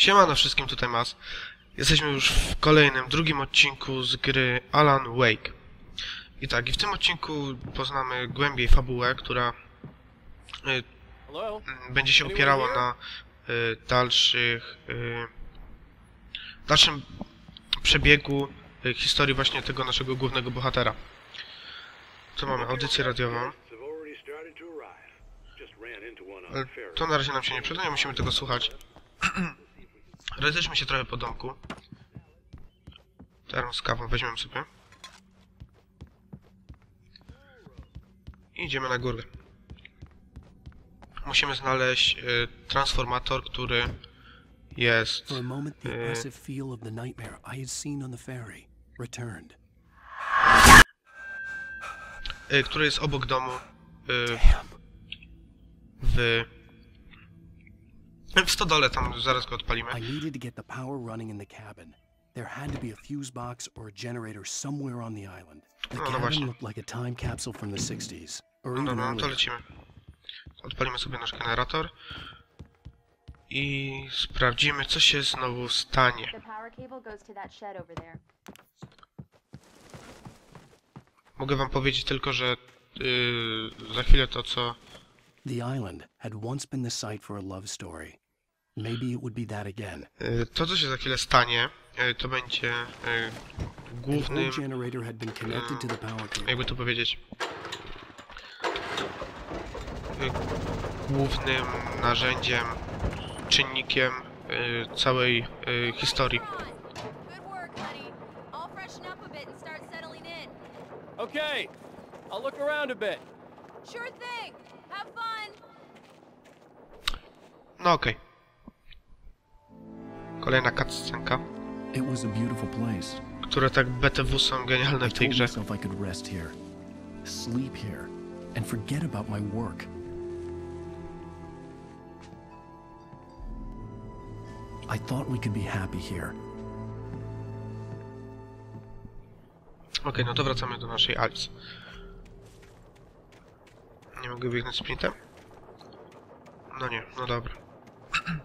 Siemano wszystkim, tutaj Mas. Jesteśmy już w kolejnym, drugim odcinku z gry Alan Wake. I tak, i w tym odcinku poznamy głębiej fabułę, która y, Hello? m, będzie się opierała na y, dalszych, y, dalszym przebiegu y, historii właśnie tego naszego głównego bohatera. Tu mamy audycję radiową. Ale to na razie nam się nie przyda, nie musimy tego słuchać. Rozejrzmy się trochę po domku. Termos z kawą weźmiemy sobie. I idziemy na górę. Musimy znaleźć y, transformator, który jest... For a moment, the oppressive feel of the nightmare I had seen on the ferry returned. Y, który jest obok domu. Y, w... W stodole, tam zaraz go odpalimy. I needed to get the power running in the cabin. There had to be a fuse box or a generator somewhere on the island. The No, no cabin właśnie. looked like a time capsule from the 60s, or No dobra, no to earlier. lecimy. Odpalimy sobie nasz generator. I sprawdzimy, co się znowu stanie. The power cable goes to that shed over there. Mogę wam powiedzieć tylko, że yy, za chwilę to, co... The island had once been the site for a love story. Maybe it would be that again. Yy, to, co się za chwilę stanie, yy, to będzie An głównym... generator had been connected to the power cable. jakby to powiedzieć... Głównym narzędziem, czynnikiem całej historii. Okay, I'll look around a bit. Sure thing. No okej. Kolejna cutscenka, It was a beautiful place. które tak BTW są genialne I w tej grze. myself I could rest here, sleep here, and forget about my work. I thought we could be happy here. Okej, no to wracamy do naszej Alice. Nie mogę biegnąć sprintem? No nie, no dobra.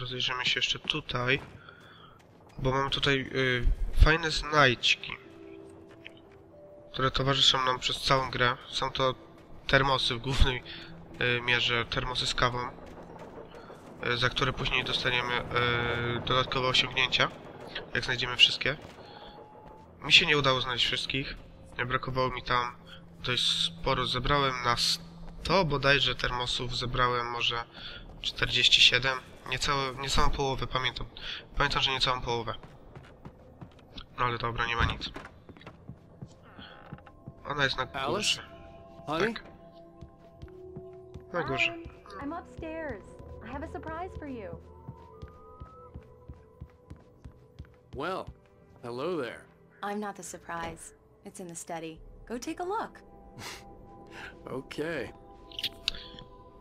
Rozejrzymy się jeszcze tutaj. Bo mamy tutaj y, fajne znajdźki. Które towarzyszą nam przez całą grę. Są to termosy w głównej y, mierze, termosy z kawą e, za które później dostaniemy e, dodatkowe osiągnięcia, jak znajdziemy wszystkie. Mi się nie udało znaleźć wszystkich, brakowało mi tam dość sporo, zebrałem na 100 bodajże termosów, zebrałem może 47, niecałe, niecałą połowę, pamiętam. Pamiętam, że niecałą połowę. No ale dobra, nie ma nic. Ona jest na górze. Tak. Na górze. I'm upstairs. I have a surprise for you. Well, hello there. I'm not the surprise. It's in the study. Go take a look. Okay.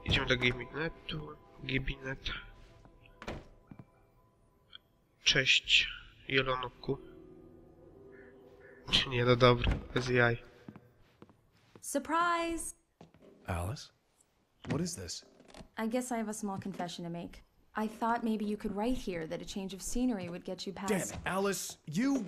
Idziemy do gabinetu. Gabinet. Cześć, Jelonoku. Nie, no dobra, bez jaj. Surprise! Alice? What is this? I guess I have a small confession to make. I thought maybe you could write here that a change of scenery would get you past. Damn it, Alice! You.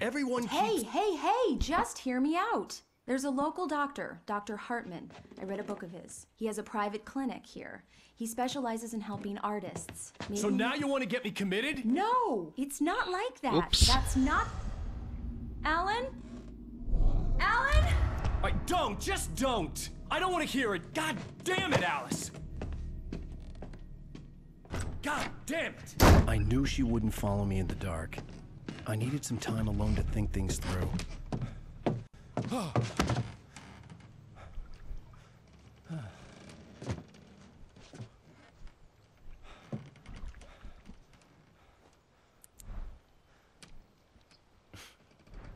Everyone Hey, hey, hey! Just hear me out. There's a local doctor, Dr. Hartman. I read a book of his. He has a private clinic here. He specializes in helping artists. Maybe So now you want to get me committed? No, it's not like that. Oops. That's not. Alan? Alan? I don't. Just don't. I don't want to hear it. God damn it, Alice. God damn it. I knew she wouldn't follow me in the dark. I needed some time alone to think things through.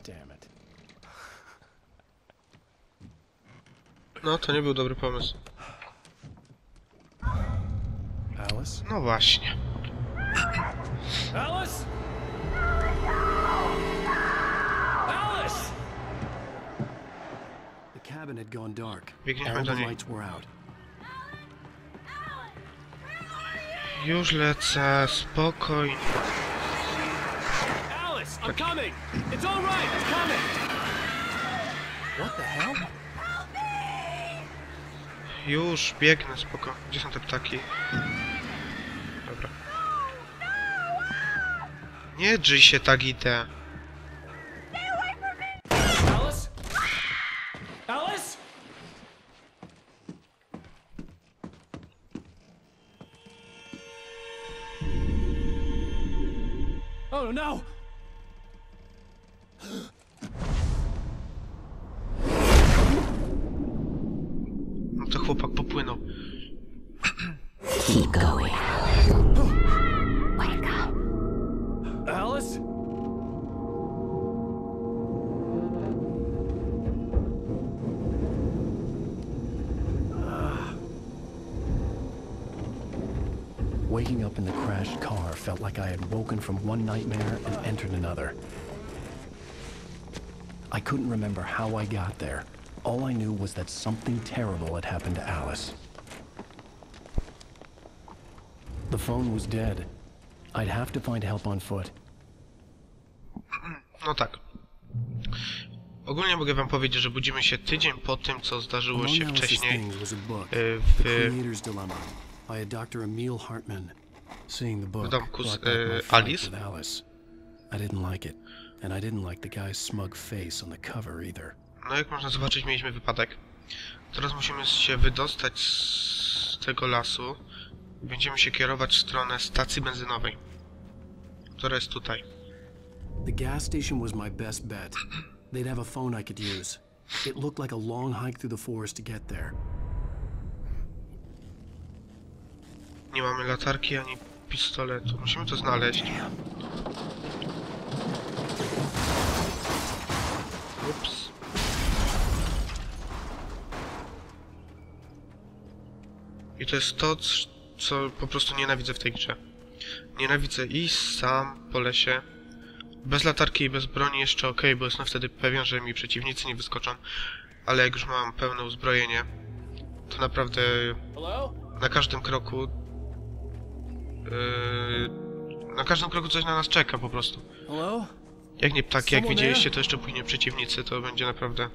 Damn it. No, to nie był dobry pomysł. Alice? No właśnie. Alice? Alice! The cabin had gone dark. Biegniemy All do the niej. lights were out. Już lecę, uh, spokojnie. Alice, I'm coming. It's all right. I'm coming. What the hell? Już biegnę, spoko. Gdzie są te ptaki? Nie drzyj się idę. Alice? Alice? Oh! No had woken from one nightmare and entered another. I couldn't remember how I got there. All I knew was that something terrible had happened to Alice. The phone was dead. I'd have to find help on foot. Hmm, no tak. Ogólnie mogę wam powiedzieć, że budzimy się tydzień po tym, co zdarzyło się wcześniej things was a book, y, The w, Creator's Dilemma, by a Dr. Emil Hartman. Seeing the book domku z, fight Alice. with Alice. I didn't like it, and I didn't like the guy's smug face on the cover either. No jak można zobaczyć, mieliśmy wypadek. Teraz musimy się wydostać z tego lasu. Będziemy się kierować w stronę stacji benzynowej, która jest tutaj. The gas station was my best bet. They'd have a phone I could use. It looked like a long hike through the forest to get there. Nie mamy latarki ani pistoletu. Musimy to znaleźć. Ups. I to jest to, co po prostu nienawidzę w tej grze. Nienawidzę iść sam po lesie. Bez latarki i bez broni jeszcze ok, bo jestem wtedy pewien, że mi przeciwnicy nie wyskoczą. Ale jak już mam pełne uzbrojenie, to naprawdę na każdym kroku. Yy, na każdym kroku coś na nas czeka po prostu. Hello? Jak nie ptaki, jak widzieliście, to jeszcze później przeciwnicy, to będzie naprawdę.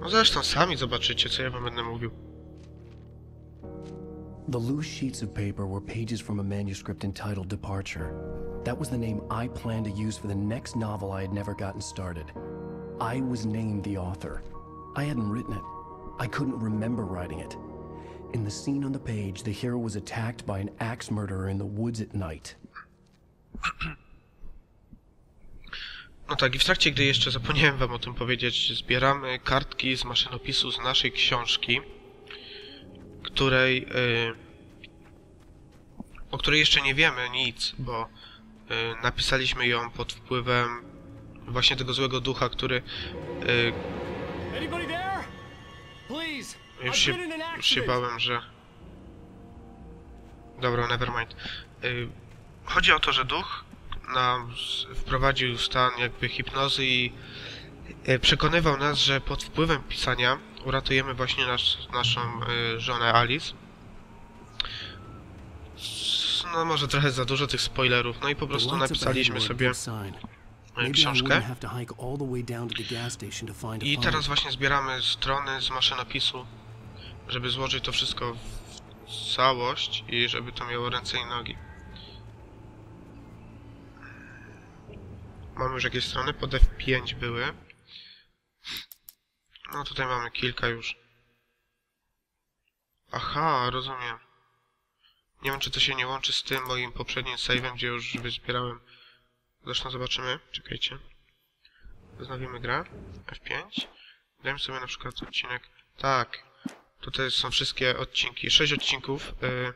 No zresztą sami zobaczycie, co ja wam będę mówił. The loose sheets of paper were pages from a manuscript entitled Departure. That was the name I planned to use for the next novel I had never gotten started. I was named the author. I hadn't written it. I couldn't remember writing it. In the scene on the page, the hero was attacked by an axe murderer in the woods at night. No tak, i w trakcie gdy jeszcze zapomniałem wam o tym powiedzieć, zbieramy kartki z maszynopisu z naszej książki, której, yy, o której jeszcze nie wiemy nic, bo yy, napisaliśmy ją pod wpływem właśnie tego złego ducha, który yy. Już się, już się bałem, że... Dobra, nevermind. Yy, chodzi o to, że duch nam wprowadził stan jakby hipnozy i yy, przekonywał nas, że pod wpływem pisania uratujemy właśnie nasz, naszą yy, żonę Alice. No może trochę za dużo tych spoilerów, no i po prostu napisaliśmy sobie książkę. I teraz właśnie zbieramy strony z maszynopisu, żeby złożyć to wszystko w całość i żeby to miało ręce i nogi. Mamy już jakieś strony, pod F5 były. No tutaj mamy kilka już. Aha, rozumiem. Nie wiem, czy to się nie łączy z tym moim poprzednim save'em, gdzie już wyzbierałem. Zresztą zobaczymy. Czekajcie. Wznowimy grę. F5. Dajmy sobie na przykład odcinek. Tak. Tutaj są wszystkie odcinki. Sześć odcinków, y,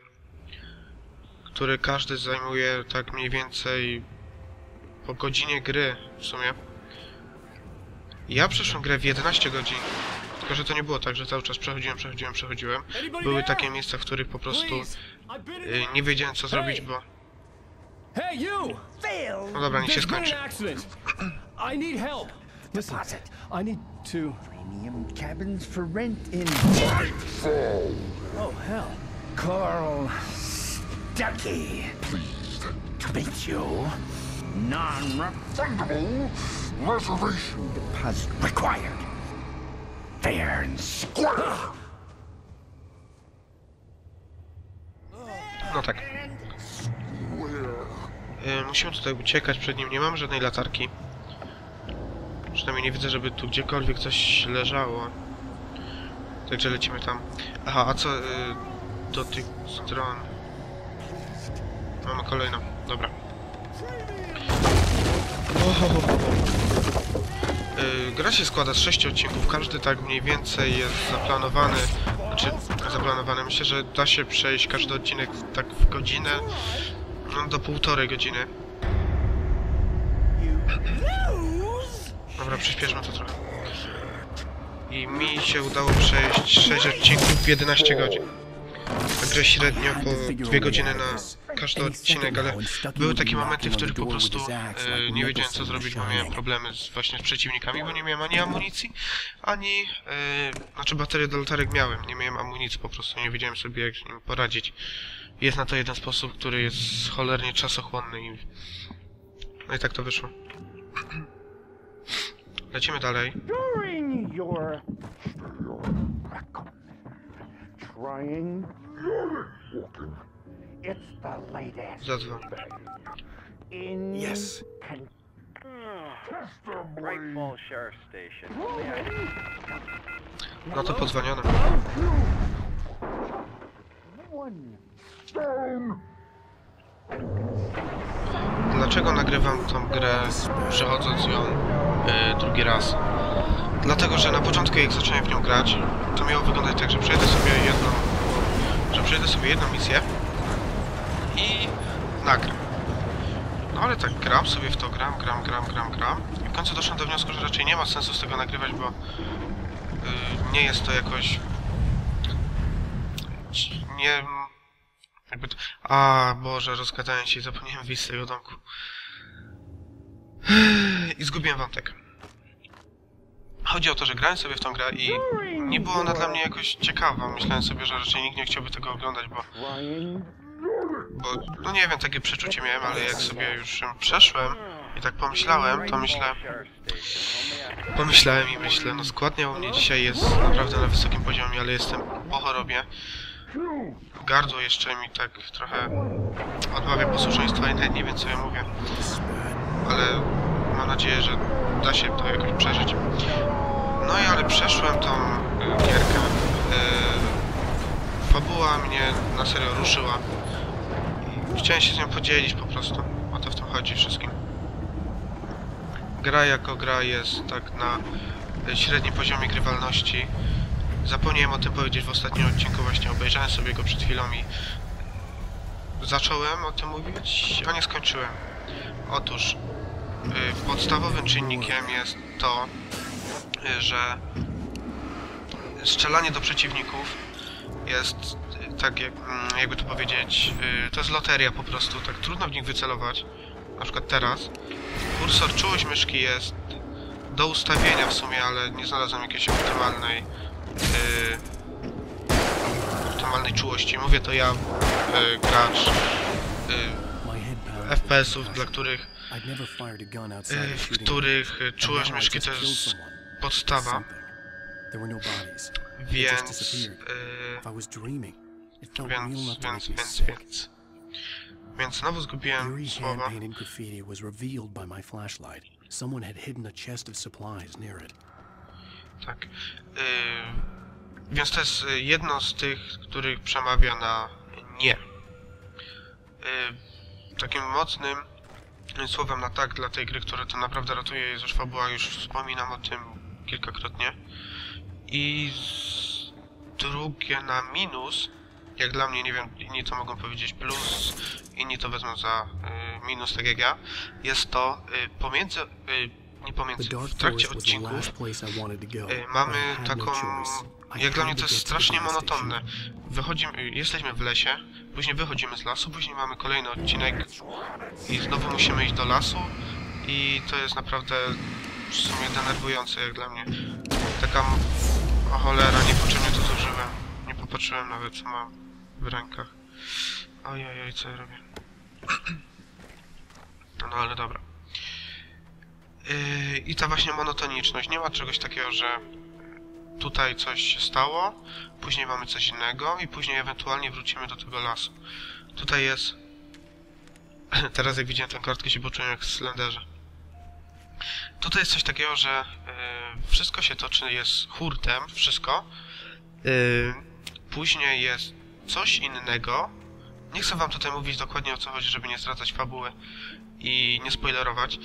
który każdy zajmuje tak mniej więcej po godzinie gry w sumie. Ja przeszłem grę w 11 godzin. Tylko, że to nie było tak, że cały czas przechodziłem, przechodziłem, przechodziłem. Były takie miejsca, w których po prostu y, nie wiedziałem co zrobić, bo... Hey, you! No dobra, niech się skończy. I need help. Listen, I need to. Premium cabins for rent in Oh, hell. Carl Stuckey. Pleased to meet you. Non-refundable reservation deposit required. Fair and square. No tak. Y, musimy tutaj uciekać przed nim. Nie mamy żadnej latarki. Przynajmniej nie widzę, żeby tu gdziekolwiek coś leżało. Także lecimy tam. Aha, a co y, do tych stron? Mamy kolejną. Dobra. Ohohoho. Y, Gra się składa z sześciu odcinków, każdy tak mniej więcej jest zaplanowany, znaczy zaplanowany, myślę, że da się przejść każdy odcinek tak w godzinę, no do półtorej godziny. Dobra, przyspieszmy to trochę. I mi się udało przejść 6 odcinków w 11 godzin. Także średnio po 2 godziny na każdy odcinek, ale były takie momenty, w których po prostu e, nie wiedziałem co zrobić, bo miałem problemy z, właśnie z przeciwnikami, bo nie miałem ani amunicji, ani... E, znaczy baterię do latarek miałem, nie miałem amunicji, po prostu nie wiedziałem sobie jak z nim poradzić. Jest na to jeden sposób, który jest cholernie czasochłonny i... No i tak to wyszło. Lecimy dalej. During your trying it's the latest Zadzwoń. in Yes. No to podzwoniono. one Dlaczego nagrywam tą grę, przechodząc ją e, drugi raz? Dlatego, że na początku jak zacząłem w nią grać, to miało wyglądać tak, że przejdę sobie jedną, że przejdę sobie jedną misję i nagram. No ale tak gram sobie w to, gram, gram, gram, gram, gram i w końcu doszedłem do wniosku, że raczej nie ma sensu z tego nagrywać, bo y, nie jest to jakoś... nie... jakby to... A Boże, rozgadałem się i zapomniałem wyjść z tego domku. I zgubiłem wątek. Chodzi o to, że grałem sobie w tą grę i nie była ona dla mnie jakoś ciekawa. Myślałem sobie, że raczej nikt nie chciałby tego oglądać, bo, bo no nie wiem, takie przeczucie miałem, ale jak sobie już przeszłem i tak pomyślałem, to myślę, pomyślałem i myślę, no składnia u mnie dzisiaj jest naprawdę na wysokim poziomie, ale jestem po chorobie. Gardło jeszcze mi tak trochę odmawia posłuszeństwa i nawet nie wiem co ja mówię. ale mam nadzieję, że da się to jakoś przeżyć. No i ale przeszłem tą y, gierkę. Y, fabuła mnie na serio ruszyła. Chciałem się z nią podzielić po prostu. O to w tym chodzi wszystkim. Gra jako gra jest tak na średnim poziomie grywalności. Zapomniałem o tym powiedzieć w ostatnim odcinku, właśnie obejrzałem sobie go przed chwilą i zacząłem o tym mówić, a nie skończyłem. Otóż y, podstawowym czynnikiem jest to, y, że strzelanie do przeciwników jest y, tak jak, mm, jakby to powiedzieć, to jest loteria po prostu, tak trudno w nich wycelować. Na przykład teraz. Kursor czułość myszki jest do ustawienia w sumie, ale nie znalazłem jakiejś optymalnej y, optymalnej czułości. Mówię to ja, y, gracz y, pounded. FPS-ów, dla których y, of w których y, And czułość myszki to jest podstawa, więc, y, real więc, więc, więc, więc, więc znowu zgubiłem słowa. hand-painted graffiti was revealed by my flashlight. Someone had hidden a chest of supplies near it. Tak. Y, więc to jest jedno z tych, których przemawia na nie. Y, takim mocnym słowem na tak dla tej gry, która to naprawdę ratuje, jest już fabuła, już wspominam o tym kilkakrotnie. I drugie na minus, jak dla mnie, nie wiem, inni to mogą powiedzieć plus, inni to wezmą za y, minus, tak jak ja, jest to y, pomiędzy, y, nie Dark w trakcie odcinków. Y, mamy taką... no. I Jak dla mnie to jest strasznie monotonne. Wychodzimy, jesteśmy w lesie, później wychodzimy z lasu, później mamy kolejny odcinek i znowu musimy iść do lasu i to jest naprawdę w sumie denerwujące jak dla mnie. taka... O cholera, niepotrzebnie to zużyłem. Nie popatrzyłem nawet, co mam w rękach. Ojej, oj, co ja robię? No ale dobra. Yy, I ta właśnie monotoniczność. Nie ma czegoś takiego, że tutaj coś się stało, później mamy coś innego i później ewentualnie wrócimy do tego lasu. Tutaj jest... Teraz jak widziałem tę kartkę się poczułem jak Slenderze. Tutaj jest coś takiego, że yy, wszystko się toczy, jest hurtem, wszystko. Yy, później jest coś innego. Nie chcę wam tutaj mówić dokładnie o co chodzi, żeby nie zdradzać fabuły i nie spoilerować.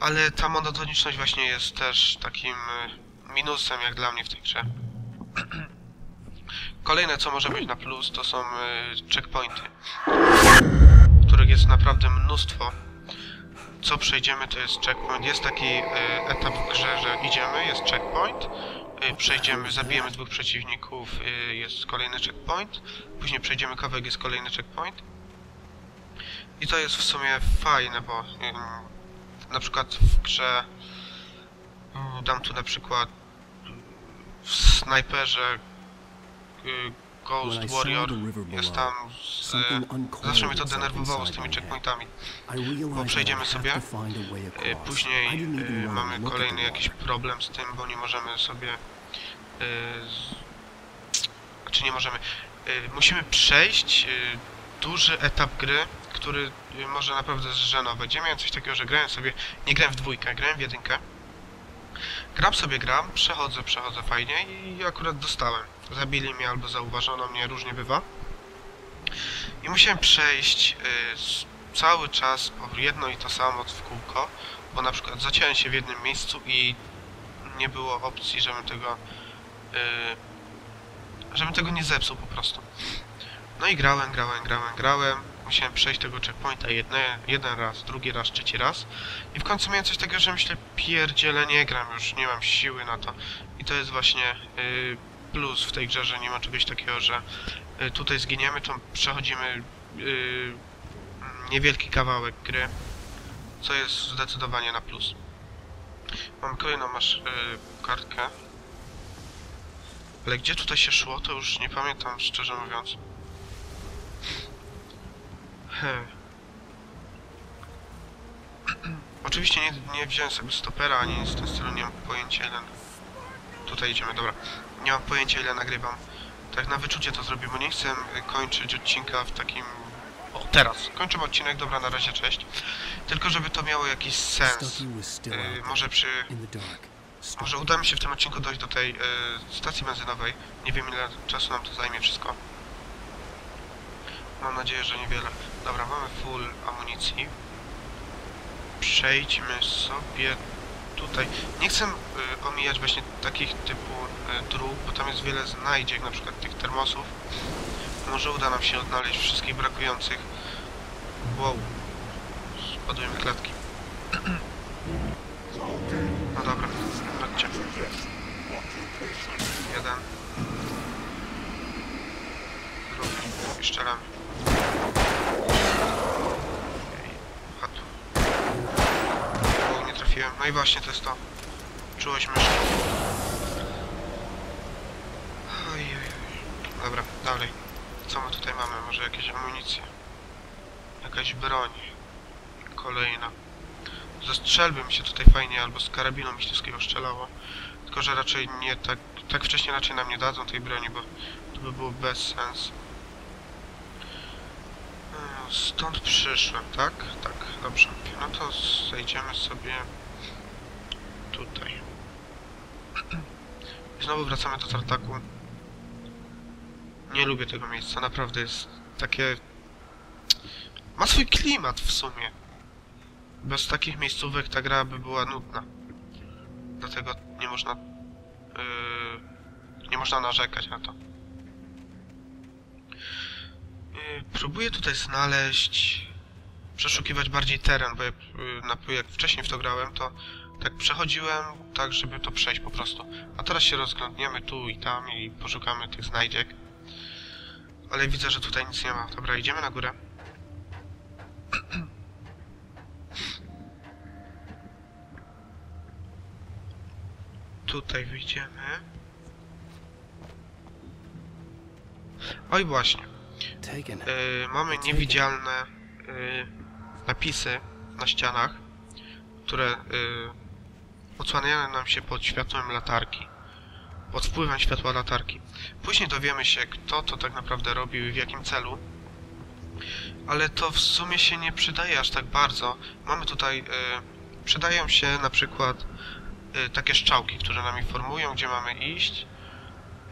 Ale ta monotoniczność właśnie jest też takim y, minusem jak dla mnie w tej grze. Kolejne co może być na plus to są y, checkpointy, których jest naprawdę mnóstwo. Co przejdziemy to jest checkpoint. Jest taki y, etap w grze, że idziemy, jest checkpoint, przejdziemy, zabijemy dwóch przeciwników, jest kolejny checkpoint, później przejdziemy kawałek, jest kolejny checkpoint. I to jest w sumie fajne, bo na przykład w grze mm, dam tu na przykład w snajperze y, Ghost Warrior jest tam z, uncoiled zawsze mnie to denerwowało z tymi checkpointami. Realized przejdziemy sobie, Y, Później y, mamy kolejny jakiś problem z tym, bo nie możemy sobie z... Znaczy nie możemy. Musimy przejść duży etap gry, który y, może naprawdę zżenować. Ja miałem coś takiego, że grałem sobie, nie grałem w dwójkę, grałem w jedynkę. Gram sobie gram, przechodzę, przechodzę fajnie i akurat dostałem. Zabili mnie albo zauważono mnie, różnie bywa. I musiałem przejść y, cały czas po jedno i to samo w kółko, bo na przykład zaciąłem się w jednym miejscu i nie było opcji, żebym tego y, żebym tego nie zepsuł po prostu. No i grałem, grałem, grałem, grałem. Musiałem przejść tego checkpointa jedne, jeden raz, drugi raz, trzeci raz. I w końcu miałem coś takiego, że myślę, pierdziele, nie gram już, nie mam siły na to. I to jest właśnie y, plus w tej grze, że nie ma czegoś takiego, że y, tutaj zginiemy, to przechodzimy y, niewielki kawałek gry, co jest zdecydowanie na plus. Mam kolejną masz y, kartkę. Ale gdzie tutaj się szło, to już nie pamiętam, szczerze mówiąc. He. Oczywiście nie, nie wziąłem sobie stopera ani nic w tym stylu, nie mam pojęcia ile... Tutaj idziemy, dobra. Nie mam pojęcia ile nagrywam. Tak na wyczucie to zrobię, bo nie chcę kończyć odcinka w takim... O, teraz! Kończymy odcinek, dobra, na razie, cześć. Tylko żeby to miało jakiś sens. Y, może przy... Może uda mi się w tym odcinku dojść do tej y, stacji benzynowej. Nie wiem ile czasu nam to zajmie wszystko. Mam nadzieję, że niewiele. Dobra, mamy full amunicji. Przejdźmy sobie tutaj. Nie chcę y, omijać właśnie takich typu y, dróg, bo tam jest wiele znajdziek, na przykład tych termosów. Może uda nam się odnaleźć wszystkich brakujących. Wow. Spadły mi klatki. No dobra, chodźcie. Jeden. Drugi. I strzelamy. A tu. O, nie trafiłem. No i właśnie to jest to. Oj, oj. Dobra, dalej. Co my tutaj mamy? Może jakieś amunicje? Jakaś broń. Kolejna. Ze strzelby mi się tutaj fajnie, albo z karabinu myśliwskiego strzelało. Tylko, że raczej nie tak, tak wcześnie raczej nam nie dadzą tej broni, bo to by było bez sensu. E, Stąd przyszłem, tak? Tak, dobrze. No to zejdziemy sobie tutaj. I znowu wracamy do tartaku. Nie lubię tego miejsca, naprawdę jest takie... Ma swój klimat w sumie. Bez takich miejscówek ta gra by była nudna. Dlatego nie można... Yy, nie można narzekać na to. Yy, próbuję tutaj znaleźć... Przeszukiwać bardziej teren, bo jak, yy, jak wcześniej w to grałem, to tak przechodziłem tak, żeby to przejść po prostu. A teraz się rozglądniemy tu i tam i poszukamy tych znajdziek. Ale widzę, że tutaj nic nie ma. Dobra, idziemy na górę. Tu tutaj wyjdziemy. Oj właśnie, yy, mamy niewidzialne yy, napisy na ścianach, które yy, odsłaniają nam się pod światłem latarki. Pod wpływem światła latarki. Później dowiemy się, kto to tak naprawdę robił i w jakim celu. Ale to w sumie się nie przydaje aż tak bardzo. Mamy tutaj... Y, przydają się na przykład y, takie szczałki, które nam informują, gdzie mamy iść.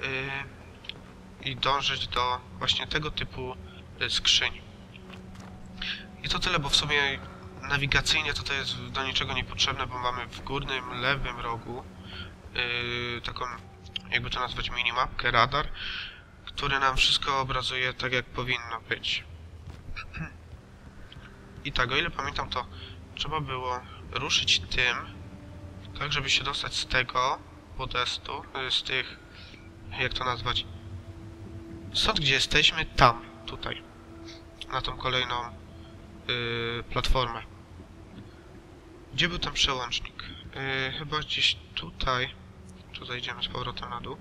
Y, I dążyć do właśnie tego typu skrzyń. I to tyle, bo w sumie nawigacyjnie to to jest do niczego niepotrzebne, bo mamy w górnym lewym rogu yy, taką, jakby to nazwać, minimapkę, radar, który nam wszystko obrazuje tak, jak powinno być. I tak, o ile pamiętam, to trzeba było ruszyć tym, tak, żeby się dostać z tego podestu, yy, z tych, jak to nazwać, stąd, gdzie jesteśmy, tam, tutaj, na tą kolejną yy, platformę. Gdzie był ten przełącznik? Yy, chyba gdzieś tutaj. Tu zejdziemy z powrotem na dół.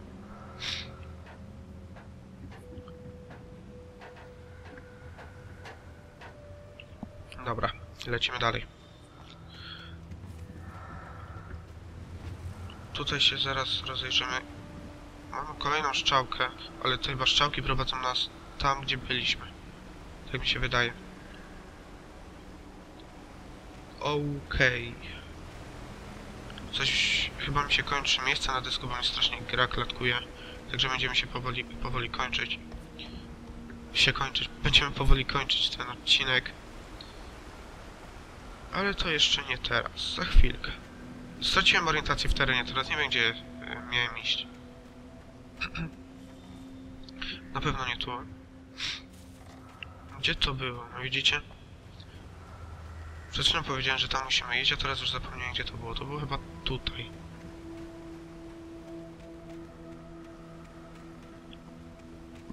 Dobra, lecimy dalej. Tutaj się zaraz rozejrzymy. Mamy kolejną szczałkę, ale te chyba szczałki prowadzą nas tam, gdzie byliśmy. Tak mi się wydaje. Okej. Coś chyba mi się kończy miejsce na dysku, bo mi strasznie gra klatkuje. Także będziemy się powoli, powoli kończyć. Się kończyć. Będziemy powoli kończyć ten odcinek. Ale to jeszcze nie teraz. Za chwilkę. Straciłem orientację w terenie, teraz nie wiem gdzie e, miałem iść. Na pewno nie tu. Gdzie to było? No widzicie? Przed chwilą powiedziałem, że tam musimy iść, a teraz już zapomniałem gdzie to było. To było chyba tutaj.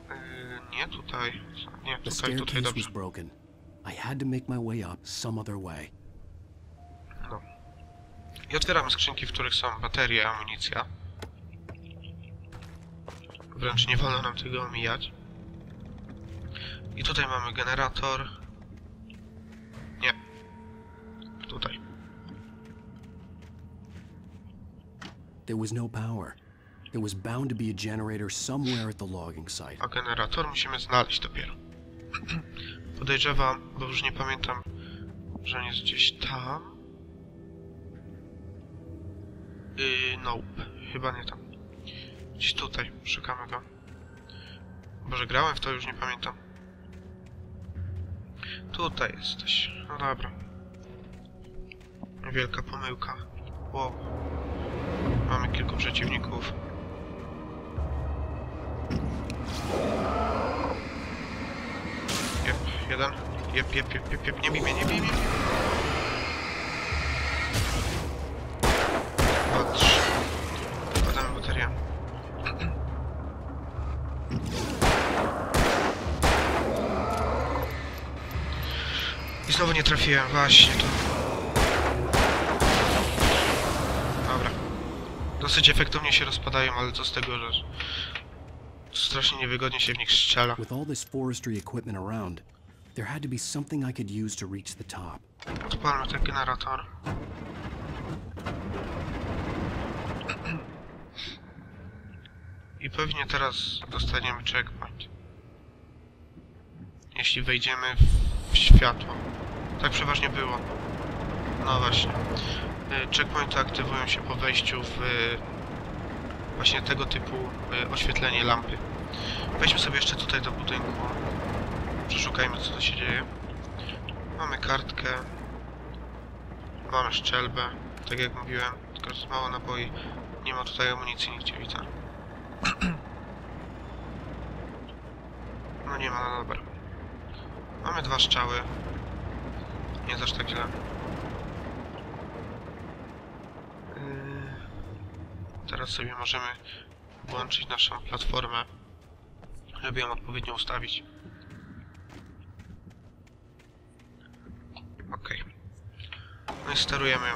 Yy, nie tutaj. Nie, tutaj, tutaj dobrze. broken. I had to make my way up some other way. No. I otwieramy skrzynki, w których są baterie, amunicja. Wręcz nie wolno nam tego omijać. I tutaj mamy generator. Nie. Tutaj. There was no power. There was bound to be a generator somewhere at the logging site. A generator musimy znaleźć dopiero. Podejrzewam, bo już nie pamiętam, że on jest gdzieś tam. Yy, nope. Chyba nie tam. Gdzieś tutaj. Szukamy go. Boże, grałem w to, już nie pamiętam. Tutaj jesteś. No dobra. Wielka pomyłka. Wow. Mamy kilku przeciwników. Jep, jeden. Jep, jep, jep, jep, jep. Nie bij mnie, nie bij mnie. Dwa, trzy. Wkładamy baterię. I znowu nie trafiłem, właśnie to. Dobra. Dosyć efektownie się rozpadają, ale co z tego, że... Strasznie niewygodnie się w nich strzela. With all this forestry equipment around, there had to be something I could use to reach the top. Odpalmy ten generator. I pewnie teraz dostaniemy checkpoint. Jeśli wejdziemy w światło. Tak przeważnie było. No właśnie. Y, Checkpointy aktywują się po wejściu w y, właśnie tego typu y, oświetlenie lampy. Wejdźmy sobie jeszcze tutaj do budynku. Przeszukajmy co tu się dzieje. Mamy kartkę. Mamy szczelbę, tak jak mówiłem, tylko jest mało naboi. Nie ma tutaj amunicji nigdzie widzę. No nie ma, no dobra. Mamy dwa strzały. Nie jest aż tak źle. teraz sobie możemy włączyć naszą platformę, żeby ją odpowiednio ustawić. Ok. No i sterujemy ją.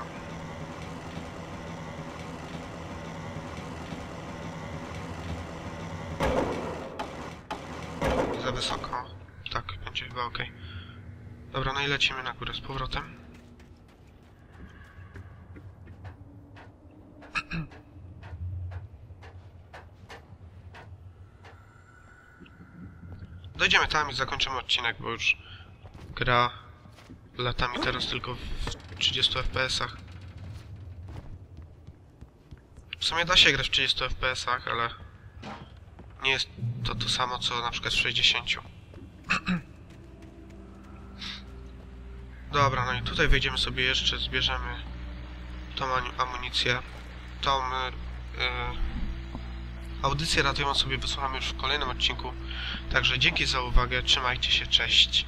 Za wysoko. Tak, będzie chyba ok. Dobra, no i lecimy na górę z powrotem. Dojdziemy tam i zakończymy odcinek, bo już gra lata mi teraz tylko w 30 fps-ach. W sumie da się grać w 30 fps-ach, ale nie jest to to samo co na przykład w 60. Dobra, no i tutaj wejdziemy sobie jeszcze, zbierzemy tą amunicję, tą y, y, audycję radiową sobie wysłuchamy już w kolejnym odcinku. Także dzięki za uwagę, trzymajcie się, cześć.